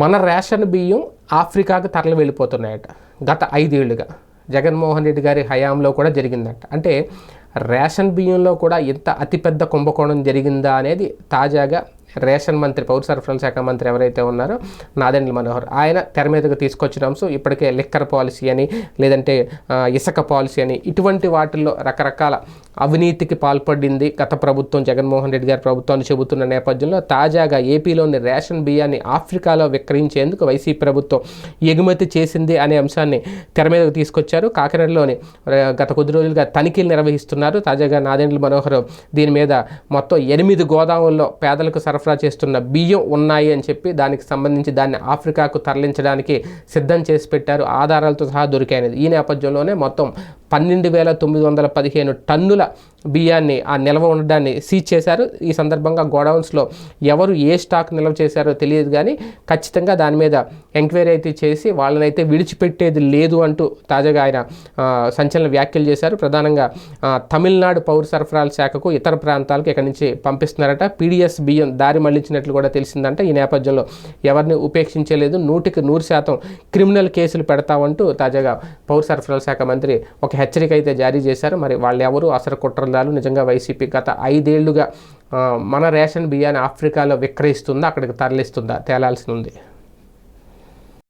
మన రేషన్ బియ్యం ఆఫ్రికాకు తరలి వెళ్ళిపోతున్నాయట. గత ఐదేళ్ళుగా. జగన్మోహన్ రెడ్డి గారి హయాంలో కూడా జరిగిందట. అంటే రేషన్ బియ్యంలో కూడా ఇంత అతిపెద్ద కుంభకోణం జరిగిందా అనేది తాజాగా రేషన్ మంత్రి పౌర సరఫరాల శాఖ మంత్రి ఎవరైతే ఉన్నారో నాదెండ్ల మనోహర్ ఆయన తెర మీదకు తీసుకొచ్చిన అంశం ఇప్పటికే లిక్కర్ పాలసీ అని లేదంటే ఇసుక పాలసీ అని ఇటువంటి వాటిల్లో రకరకాల అవినీతికి పాల్పడింది గత ప్రభుత్వం జగన్మోహన్ రెడ్డి గారి ప్రభుత్వాన్ని చెబుతున్న నేపథ్యంలో తాజాగా ఏపీలోని రేషన్ బియ్యాన్ని ఆఫ్రికాలో విక్రయించేందుకు వైసీపీ ప్రభుత్వం ఎగుమతి చేసింది అనే అంశాన్ని తెర మీదకు తీసుకొచ్చారు. కాకినాడలోని గత కొద్ది రోజులుగా తనిఖీలు నిర్వహిస్తున్నారు. తాజాగా నాదెండ్ల మనోహర్ దీని మీద మొత్తం ఎనిమిది గోదాముల్లో పేదలకు సరఫరా చేస్తున్న బియ్యం ఉన్నాయి అని చెప్పి దానికి సంబంధించి దాన్ని ఆఫ్రికాకు తరలించడానికి సిద్ధం చేసి పెట్టారు. ఆధారాలతో సహా దొరికాయనేది ఈ నేపథ్యంలోనే మొత్తం పన్నెండు వేల తొమ్మిది వందల పదిహేను టన్నుల బియ్యాన్ని ఆ నిల్వ ఉండడాన్ని సీజ్ చేశారు. ఈ సందర్భంగా గోడౌన్స్లో ఎవరు ఏ స్టాక్ నిల్వ చేశారో తెలియదు కానీ ఖచ్చితంగా దాని మీద ఎంక్వైరీ అయితే చేసి వాళ్ళనైతే విడిచిపెట్టేది లేదు అంటూ తాజాగా ఆయన సంచలన వ్యాఖ్యలు చేశారు. ప్రధానంగా తమిళనాడు పౌర సరఫరాల శాఖకు ఇతర ప్రాంతాలకు ఇక్కడి నుంచి పంపిస్తున్నారట. పీడిఎస్ బియ్యం దారి మళ్ళించినట్లు కూడా తెలిసిందంట. ఈ నేపథ్యంలో ఎవరిని ఉపేక్షించలేదు. నూటికి నూరు శాతం క్రిమినల్ కేసులు పెడతామంటూ తాజాగా పౌర సరఫరాల శాఖ మంత్రి ఒక హెచ్చరిక అయితే జారీ చేశారు. మరి వాళ్ళు ఎవరు అసలు కుట్రదాలు నిజంగా వైసీపీ గత ఐదేళ్ళుగా మన రేషన్ బియ్యాన్ని ఆఫ్రికాలో విక్రయిస్తుందా? అక్కడికి తరలిస్తుందా? తేలాల్సి ఉంది.